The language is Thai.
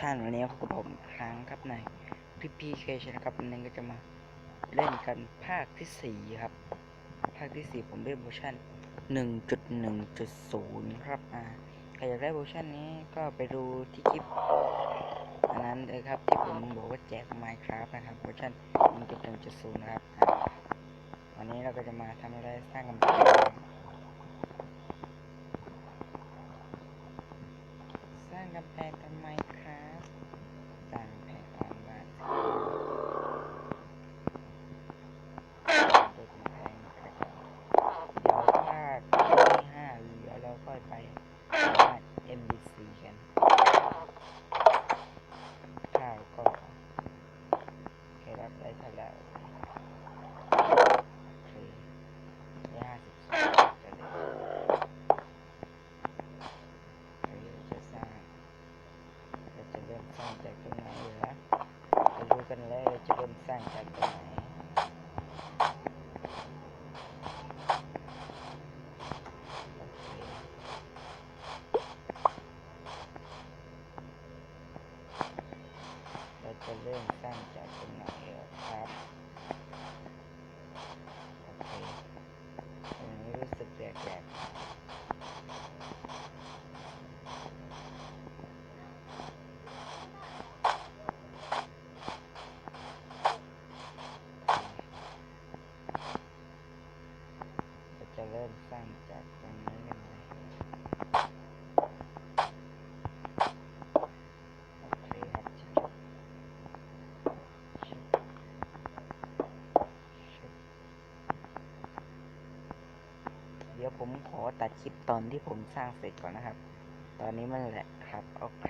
ท่านวันนี้พบกับผมครั้งครับในพีพีเคชนะครับวันนี้ก็จะมาเล่นกันภาคที่สี่ครับ ภาคที่สี่ผมเล่นเวอร์ชันหนึ่งจุดหนึ่งจุดศูนย์ครับอ่าใครอยากได้เวอร์ชันนี้ก็ไปดูที่คลิปอันนั้นเลยครับที่ผมบอกว่าแจก Minecraft นะครับเวอร์ชันหนึ่งจุดหนึ่งจุดศูนย์นะครับวันนี้เราก็จะมาทำอะไรสร้างกำแพง สร้างกำแพงทำไหมครับสร้างแพงออนไลน์ดูกำแพงนะครับเดี๋ยวถ้าที่ห้าเหลือเราค่อยไปบ้าน MBC กันข้าวก็เคยรับได้เท่าไหร่โอเคได้ห้าสิบสองจะได้ เราจะสร้างเราจะเริ่มสร้างจากตรงไหนเหรอไปดูกันเลย เราจะเริ่มสร้างจากตรงไหนโอเคเราจะเริ่มสร้างจากตรงไหนเหรอครับโอเคตรงนี้รู้สึกแปลกๆ เริ่มสร้างจากตรงนี้กันเลยโอเคครับชิชิชิบเดี๋ยวผมขอตัดคลิปตอนที่ผมสร้างเสร็จก่อนนะครับ ตอนนี้มันแหละครับ โอเค